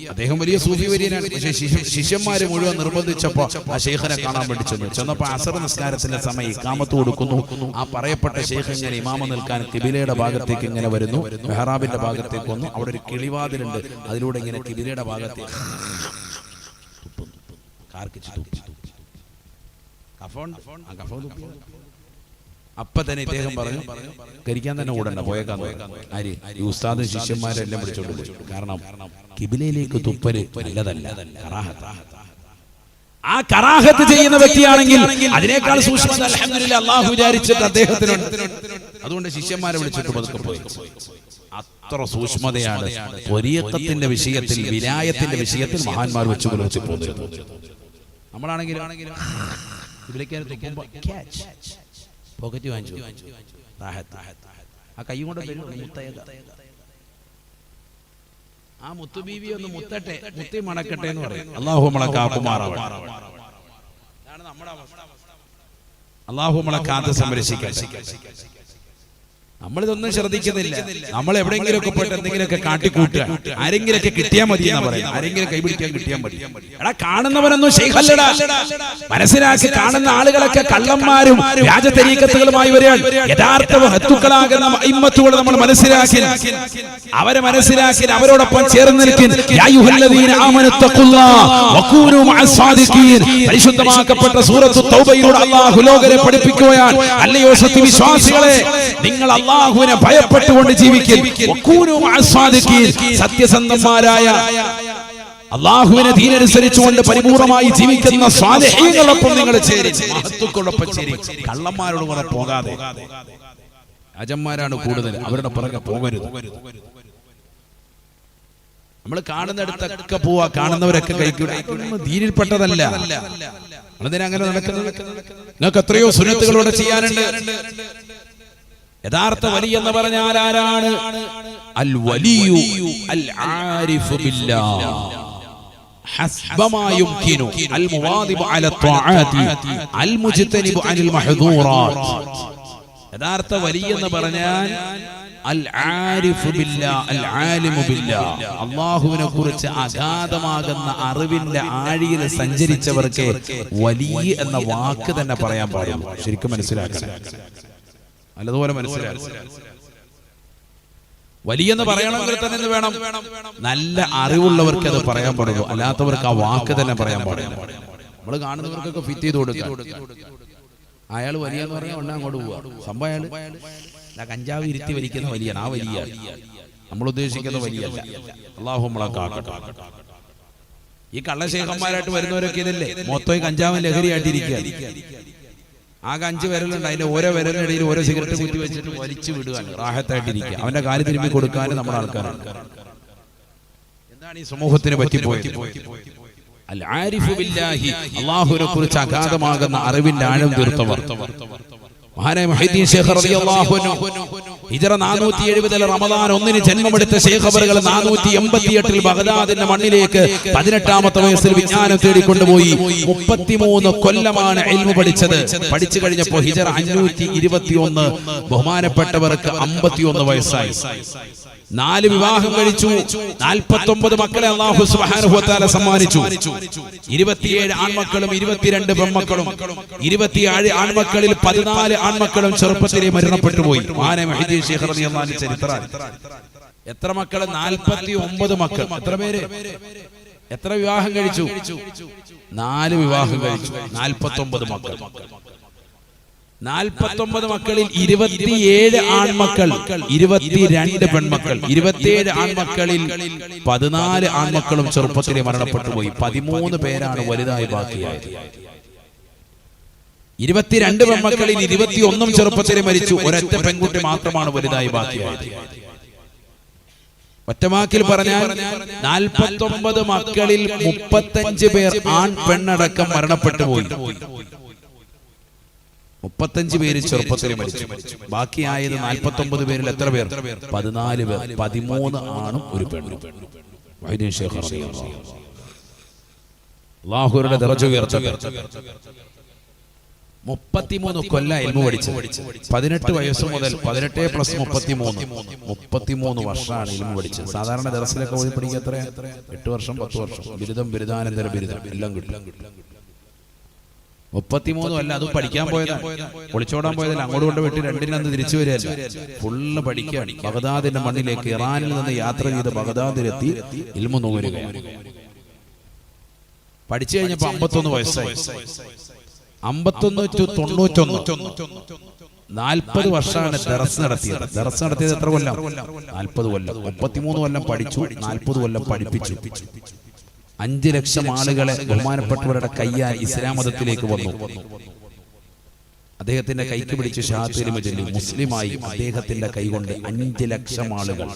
അദ്ദേഹം വലിയ സൂഫി വര്യനാണ്. പക്ഷേ ശിഷ്യ- ശിഷ്യന്മാരെ മുഴുവൻ നിർബന്ധിച്ചപ്പോ ആ ഷെയ്ഖിനെ കാണാൻ വേണ്ടി ചെന്നു. ചെന്നപ്പോ അസർ നിസ്കാരത്തിന്റെ സമയം ഇക്കാമത്ത് കൊടുക്കുന്നു. ആ പറയപ്പെട്ട ഷെയ്ഖ് ഇങ്ങനെ ഇമാമ നിൽക്കാൻ കിബിലയുടെ ഭാഗത്തേക്ക് ഇങ്ങനെ വരുന്നു. മെഹറാബിന്റെ ഭാഗത്തേക്ക് വന്നു. അവിടെ ഒരു കിളിവാതിലുണ്ട്. അതിലൂടെ ഇങ്ങനെ കിബിലയുടെ ഭാഗത്തേക്ക് അപ്പൊ തന്നെ ഇദ്ദേഹം പറഞ്ഞു കരിക്കാൻ തന്നെ ഓടണ്ട പോയേക്കാൻ. ആര് ഈ ഉസ്താദ് ശിഷ്യന്മാരെല്ലാം വിളിച്ചോണ്ട് പോയി. കാരണം കിബിലയിലേക്ക് തുപ്പൽ നല്ലതല്ല. ആ കറാഹത്ത് ചെയ്യുന്ന വ്യക്തിയാണെങ്കിൽ അതിനേക്കാൾ സൂക്ഷ്മത അൽഹംദുലില്ലാ അള്ളാഹു വിചാരിച്ചിട്ട് അദ്ദേഹത്തിനുണ്ട്. അതുകൊണ്ട് ശിഷ്യന്മാരെ വിളിച്ചിട്ട് പതുക്കെ പോയി. അത്ര സൂക്ഷ്മതയാണ്. പൊരിയത്തത്തിന്റെ വിഷയത്തിൽ വിനായത്തിന്റെ വിഷയത്തിൽ മഹാന്മാർ വെച്ചു പുലർത്തി പോകുന്നത് നമ്മളാണെങ്കിലും ഇതിലേക്ക് തുപ്പുമ്പോ catch. പോക്കറ്റ് വാങ്ങിച്ചു. ആ കൈ കൊണ്ട് ആ മുത്തുബീവി ഒന്ന് മുത്തട്ടെ മുത്തി മണക്കട്ടെ എന്ന് പറയും. അള്ളാഹു അള്ളാഹു നമ്മളെ കാത്ത് സംരക്ഷിക്കട്ടെ. നമ്മളിതൊന്നും ശ്രദ്ധിക്കുന്നില്ല. നമ്മൾ എവിടെയെങ്കിലും എവിടെയെങ്കിലുമൊക്കെ പോയിട്ട് എന്തെങ്കിലുമൊക്കെ കാട്ടിക്കൂട്ടുക. ആരെങ്കിലൊക്കെ കിട്ടിയാൽ മതി എന്ന് പറയാം ആരെങ്കിലും കൈപിടിക്കാൻ കിട്ടിയാൽ മതി. എടാ കാണുന്നവനൊന്നും ശൈഖല്ലടാ. മനസ്സിലാക്കി കാണുന്ന ആളുകളൊക്കെ കള്ളന്മാരും രാജതരീക്കത്തുകളുമായി വരികയാണ്. യഥാർത്ഥ ഹത്തുക്കളാകുന്ന ഇമ്മത്തുകൾ നമ്മൾ മനസ്സിലാക്കി അവരെ മനസ്സിലാക്കി അവരോടൊപ്പം ചേർന്ന് പരിശുദ്ധമാക്കപ്പെട്ട സൂറത്ത് തൗബയിലൂടെ അല്ലാഹു ലോകരെ പഠിപ്പിക്കുകയാണ്. അല്ലയോ സത്യവിശ്വാസികളെ നിങ്ങൾ അല്ലാഹുവിനെ ഭയപ്പെട്ടുകൊണ്ട് ജീവിക്കും സത്യസന്ധന്മാരായ അള്ളാഹുവിനെ ദീനനുസരിച്ചുകൊണ്ട് പരിപൂർണമായി ജീവിക്കുന്ന സ്വാധീനങ്ങളൊപ്പം നിങ്ങൾ ചേരി കള്ളന്മാരോട് കൂടെ പോകാതെ രാജന്മാരാണ് കൂടുതൽ. അവരുടെ പുറകെ പോകരുത്. നമ്മൾ കാണുന്നിടത്തൊക്കെ പോവാ. കാണുന്നവരൊക്കെ കഴിക്കൂടെ ദീനിൽപ്പെട്ടതല്ല. അങ്ങനെ നടക്കുന്നത്? നിങ്ങൾക്ക് എത്രയോ സുന്നത്തുകളോടെ ചെയ്യാനുണ്ട്. യഥാർത്ഥ വലി എന്ന് പറഞ്ഞാൽ ആരാണ് അൽ വലിയു അൽ ആരിഫു ബില്ലാഹ് حسب ما يمكن المواظب على الطاعات المجتنب عن المحظورات യഥാർത്ഥ വലിയ എന്ന് പറഞ്ഞാൽ അൽ ആരിഫു ബില്ലാ അൽ ആലിമു ബില്ലാ അള്ളാഹുവിനെ കുറിച്ച് അഗാധമാകുന്ന അറിവിന്റെ ആഴിയിൽ സഞ്ചരിച്ചവർക്ക് വലിയ എന്ന വാക്ക് തന്നെ പറയാൻ പാടുള്ളൂ ശരിക്കും മനസ്സിലാക്കണം നല്ലതുപോലെ മനസ്സിലായി. വലിയെന്ന് പറയണമെങ്കിൽ തന്നെ എന്ത് വേണം. നല്ല അറിവുള്ളവർക്ക് അത് പറയാൻ പാടുള്ളൂ. അല്ലാത്തവർക്ക് ആ വാക്ക് തന്നെ പറയാൻ പാടില്ല. നമ്മൾ കാണുന്നവർക്കൊക്കെ ഫിറ്റ് ചെയ്ത് കൊടുക്കുക. അയാൾ വലിയ എന്ന് പറഞ്ഞാൽ ഉടനെ അങ്ങോട്ട് പോവാ. സംഭവം അയാൾ കഞ്ചാവ് ഇരുത്തി വലിക്കുന്ന വലിയ ആ വലിയ നമ്മൾ ഉദ്ദേശിക്കുന്ന വലിയ അള്ളാഹു നമ്മളെ കാക്കട്ടെ. ഈ കള്ളശേഖന്മാരായിട്ട് വരുന്നവരൊക്കെ ഇതല്ലേ? മൊത്തം കഞ്ചാവ് ലഹരിയായിട്ടിരിക്കുക ആകെ അഞ്ച് വിരലുണ്ട് അതിന്റെ ഓരോ വിരലിനിടയിൽ ഓരോ സിഗരറ്റ് കുത്തി വെച്ചിട്ട് വലിച്ചു വിടുകയാണ് റാഹത്തായിട്ടിരിക്കുക അവന്റെ കാൽ തിരുമ്പി കൊടുക്കാനും നമ്മുടെ ആൾക്കാരാണ് എന്താണ് ഈ സമൂഹത്തിന് പറ്റിപ്പോയത് അള്ളാഹുവിനെ കുറിച്ച് അഗാധമാകുന്ന അറിവിന്റെ ആഴം തീർത്തവർ മഹാനായ മുഹൈദ്ദീൻ ശേഖർ റളിയല്ലാഹു ഹിജറ 470 റമദാൻ ഒന്നിന് ജന്മമെടുത്ത ശേഖബറുകൾ നാനൂറ്റി എൺപത്തി എട്ടിൽ ബഗ്ദാദിന്റെ മണ്ണിലേക്ക് പതിനെട്ടാമത്തെ വയസ്സിൽ വിജ്ഞാനം തേടിക്കൊണ്ടുപോയി. മുപ്പത്തിമൂന്ന് കൊല്ലമാണ് ഇൽമു പഠിച്ചത്. പഠിച്ചു കഴിഞ്ഞപ്പോൾ ഹിജറ 521 ബഹുമാനപ്പെട്ടവർക്ക് 51 വയസ്സായി. നാല് വിവാഹം കഴിച്ചു. നാൽപ്പത്തൊമ്പത് മക്കളെ അള്ളാഹു സുബ്ഹാനഹു വതആല സമ്മാനിച്ചു. ഇരുപത്തിയേഴ് ആൺമക്കളും ഇരുപത്തിരണ്ട് പെൺമക്കളും. ഇരുപത്തിയേഴ് ആൺമക്കളിൽ പതിനാല് ആൺമക്കളും ചെറുപ്പത്തിലെ മരണപ്പെട്ടു പോയി അൻഹു എത്ര മക്കൾ? നാൽപ്പത്തി ഒമ്പത് മക്കൾ എത്ര പേര്? എത്ര വിവാഹം കഴിച്ചു? നാല് വിവാഹം കഴിച്ചു. നാൽപ്പത്തി നാൽപ്പത്തൊമ്പത് മക്കൾ നാൽപ്പത്തൊമ്പത് മക്കളിൽ ഇരുപത്തിയേഴ് ആൺമക്കൾ ഇരുപത്തിരണ്ട് പെൺമക്കൾ. ഇരുപത്തിയേഴ് ആൺമക്കളിൽ പതിനാല് ആൺമക്കളും ചെറുപ്പത്തിലെ മരണപ്പെട്ടു പോയി പതിമൂന്ന് പേരാണ് വലുതായി ബാക്കിയായത്. ഇരുപത്തിരണ്ട് പെൺമക്കളിൽ ഇരുപത്തിയൊന്നും ചെറുപ്പത്തിലെ മരിച്ചു. ഒരൊറ്റ പെൺകുട്ടി മാത്രമാണ് വലുതായി ബാക്കിയായത്. ഒറ്റവാക്കിൽ പറഞ്ഞാൽ നാൽപ്പത്തൊമ്പത് മക്കളിൽ മുപ്പത്തഞ്ച് പേർ ആൺ പെണ്ണടക്കം മരണപ്പെട്ടു പോയി മുപ്പത്തഞ്ച് പേര് ചെറുപ്പത്തിൽ മരിച്ചു ബാക്കിയായത് നാൽപ്പത്തി ഒമ്പത് പേരിൽ എത്ര പേർ? പതിനാല് പേർ. പതിമൂന്ന് ആണും ഒരു പെണ്ണും. അള്ളാഹുരുടെ മുപ്പത്തിമൂന്ന് കൊല്ല എൽമു പഠിച്ചു പതിനെട്ട് വയസ്സ് മുതൽ പതിനെട്ട് പ്ലസ് മുപ്പത്തിമൂന്ന്. മുപ്പത്തിമൂന്ന് വർഷമാണ് ഇൽമു പഠിച്ചത്. സാധാരണ ദിവസത്തിലൊക്കെ ഓതി പഠിക്കുക എത്ര എട്ട് വർഷം പത്ത് വർഷം. ബിരുദം ബിരുദാനന്തര ബിരുദം. എല്ലാം കിട്ടും. മുപ്പത്തിമൂന്നും അല്ല അതും പഠിക്കാൻ പോയതാണ്. ഒളിച്ചോടാൻ പോയതല്ല അങ്ങോട്ട് കൊണ്ട് വിട്ട് രണ്ടിനന്ന് തിരിച്ചു വരികയല്ല? ഫുള്ള് പഠിക്കുകയാണ് ബഗദാദിന്റെ മണ്ണിലേക്ക് ഇറാനിൽ നിന്ന് യാത്ര ചെയ്ത് ബഗദാദിലെത്തി ഇൽമു നൂരുക പഠിച്ചു കഴിഞ്ഞപ്പോ അമ്പത്തൊന്ന് വയസ്സായി. അമ്പത്തൊന്ന് ടു തൊണ്ണൂറ്റൊന്ന്. നാൽപ്പത് വർഷമാണ് ദറസ് നടത്തിയത്. ദറസ് നടത്തിയത് എത്ര കൊല്ലം? നാൽപ്പത് കൊല്ലം. മുപ്പത്തിമൂന്ന് കൊല്ലം പഠിച്ചു. നാൽപ്പത് കൊല്ലം പഠിപ്പിച്ചു. അഞ്ച് ലക്ഷം ആളുകളെ ബഹുമാനപ്പെട്ടവരുടെ കയ്യാൽ ഇസ്ലാം മതത്തിലേക്ക് വന്നു. അദ്ദേഹത്തിന്റെ കൈക്ക് പിടിച്ച് ഷാത്തിരിമ ചൊല്ലി മുസ്ലിമായി അദ്ദേഹത്തിന്റെ കൈകൊണ്ട് അഞ്ച് ലക്ഷം ആളുകൾ.